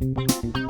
Música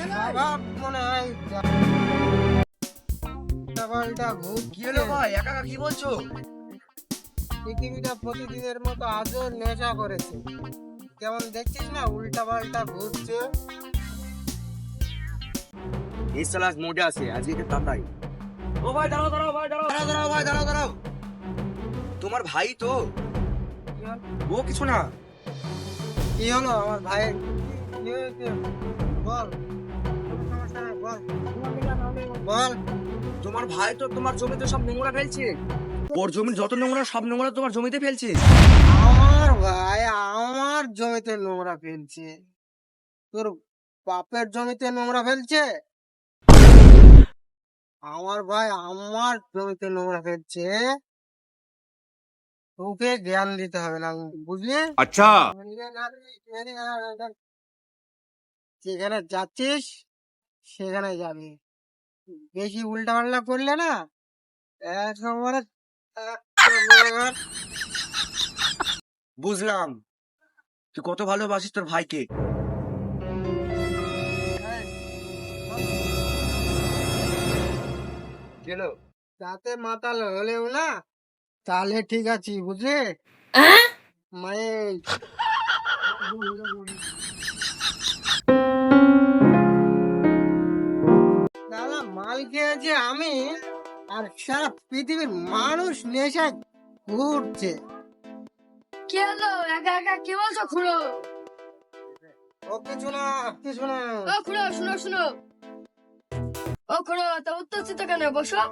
স্বভাব মনে হয় পাল্টা কি হলো ভাই একা একা কি বলছো? পৃথিবীটা প্রতিদিনের মতো আজও নেশা করেছে। যেমন দেখছিস না উল্টা পাল্টা ঘুরছে? এই সালাস মোটে আছে আজকে তাতাই। ও ভাই দাঁড়াও দাঁড়াও ভাই দাঁড়াও। দাঁড়াও দাঁড়াও ভাই দাঁড়াও দাঁড়াও। তোমার ভাই তো? ও কিছু না। কি হলো আমার ভাইয়ের? কি বল। বল তোমার ভাই তো তোমার জমিতে সব নোংরা ফেলছে। ওর যত নোংরা সব নোংরা তোমার জমিতে আমার ভাই আমার জমিতে নোংরা ফেলছে। তোর বাপের জমিতে নোংরা ফেলছে? আমার ভাই আমার জমিতে নোংরা ফেলছে। তোকে জ্ঞান দিতে হবে না বুঝলি? আচ্ছা। যেখানে যাচ্ছিস সেখানে যাবি। বেশি উল্টা পাল্টা করলে না একেবারে একেবারে বুঝলাম। তুই কত ভালোবাসিস তোর ভাইকে। গেল। তাতে মাতাল হলেও না তাহলে ঠিক আছে বুঝলি? মানে খেয়েছে আমি আর সারা পৃথিবীর মানুষ নেশায় ঘুরছে। কি হলো একা একা কি বলছো খুড়ো? ও কিছু না কিছু না। ও খুড়ো শুনো শুনো। ও খুড়ো তা উত্তেজিত কেন? বসো।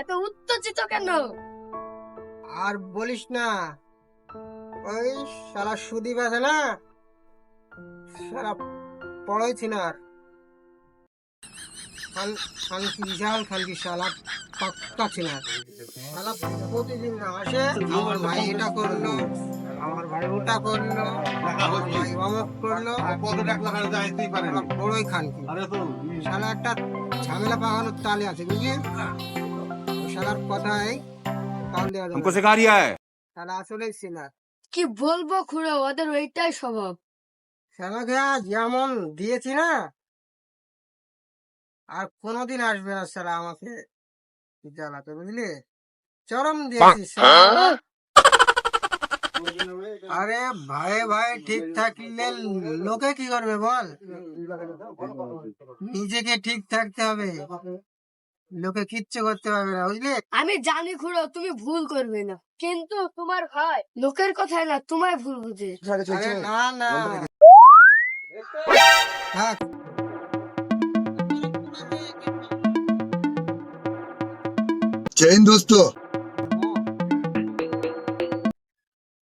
এত উত্তেজিত কেন? আর বলিস না। ওই সারা সুদীপ আছে না? সারা পড়াইছি না আর খান- খানকি বিশাল খানকি শালা পাক্কা ছিল শালা প্রতিদিন আসে আমার ভাই এটা করল আমার ভাই ওটা করল আমার ভাই অমুক করল বড়ই খানকি শালা একটা ঝামেলা পাকানোর তালে আছে বুঝলি? শালার কথায় हमको না। सिखा रिया है শালা আসলেই সিনার কি বলবো খুড়ো ওদের ওইটাই স্বভাব শালাকে আজ যেমন দিয়েছি না আর কোনোদিন আসবে না শালা আমাকে জ্বালাতে বুঝলি চরম দিয়েছি শালা। আরে ভাই ভাই ঠিক থাকলে লোকে কি করবে বল নিজেকে ঠিক থাকতে হবে লোকে কিচ্ছু করতে পারবে না বুঝলে? আমি জানি খুড়ো তুমি ভুল করবে না। কিন্তু তোমার হয় লোকের কথা না তোমায় ভুল বুঝে। না না। থাক। দোস্ত।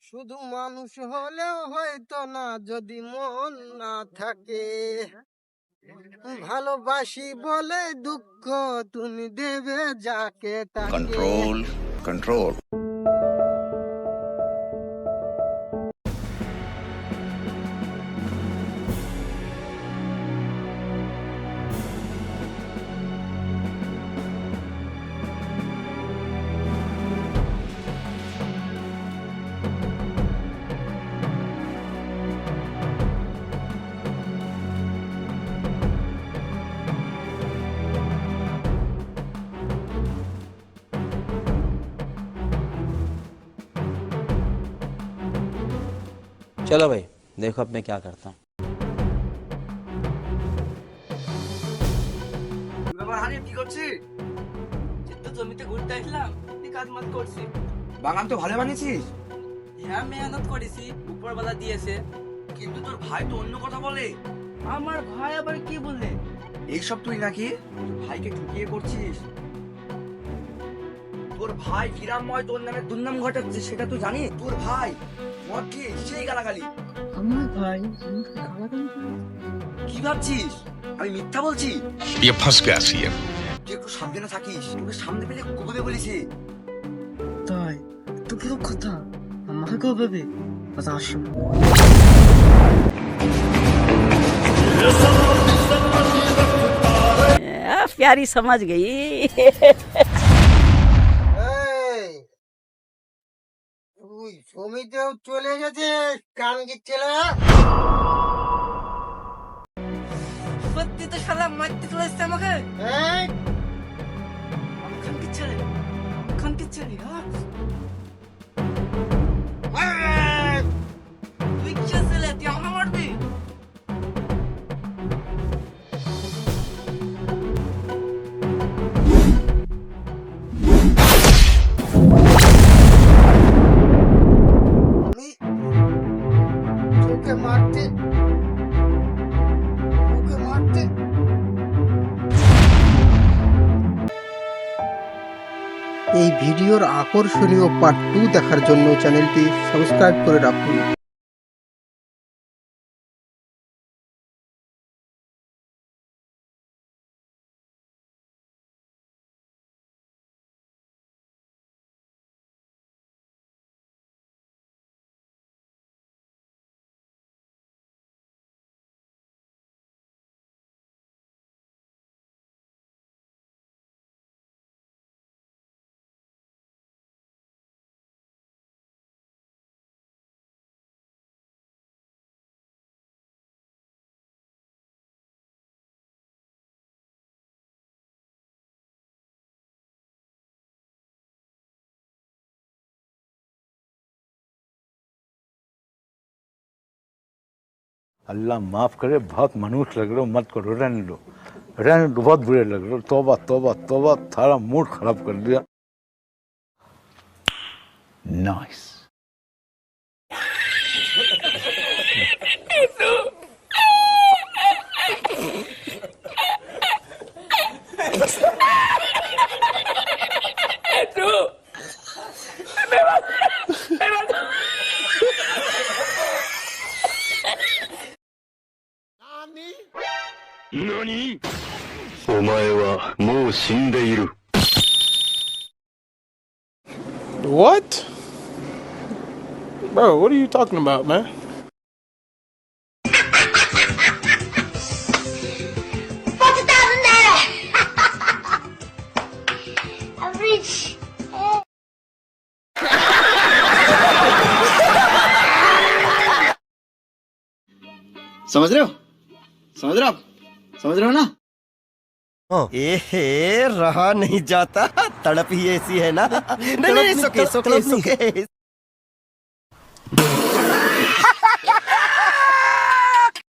শুধু মানুষ হলেও হয়তো না যদি মন না থাকে। ভালোবাসি বলে দুঃখ তুমি দেবে যাকে কন্ট্রোল কন্ট্রোল चलो भाई देखो अब मैं क्या करता हूँ কি ব্যাপার হানিফ কি করছিস তো জমিতে ঘুরতে আসলাম তুই কাজ মাত করছি বাগান তো ভালো বানিয়েছিস হ্যাঁ মেহনত করেছি উপরবেলা দিয়েছে কিন্তু তোর ভাই তো অন্য কথা বলে আমার ভাই আবার কি বললে এইসব তুই নাকি তোর ভাইকে ঠুকিয়ে করছিস তোর ভাই কিরামময় তোর নামে দুর্নাম ঘটাচ্ছে সেটা তুই জানিস তোর ভাই মদ খেয়ে সেই গালাগালি আমার ভাই কি ভাবছিস আমি মিথ্যা বলছি ये फंस गया सीएम তুই একটু সাবধানে থাকিস তোকে সামনে পেলে কুকুরে বলিছে তাই তো পুরো কথা আমাকে কেউ ভেবে কথা আসো प्यारी समझ गई তুই তো চলে গেছে কান ছেলে? সত্যি তো শালা মারতে চলে এসছে আমাকে। এই, ছেলে খানকে ছেলে হ্যাঁ? এই ভিডিওর আকর্ষণীয় পার্ট টু দেখার জন্য চ্যানেলটি সাবস্ক্রাইব করে রাখুন। अल्लाह माफ़ करे, बहुत मनुष्य लग रहे हो, मत करो, रहने दो। रहने दो, बहुत बुरे लग रहे हो। तोबा तोबा तोबा सारा मूड खराब कर दिया। Nice What? Bro, what are you talking about, man? समझ रहे हो समझ रहे हो आप समझ रहे हो ना ए रहा नहीं जाता। तड़प ही ऐसी है ना। नहीं नहीं सुके सुके सुके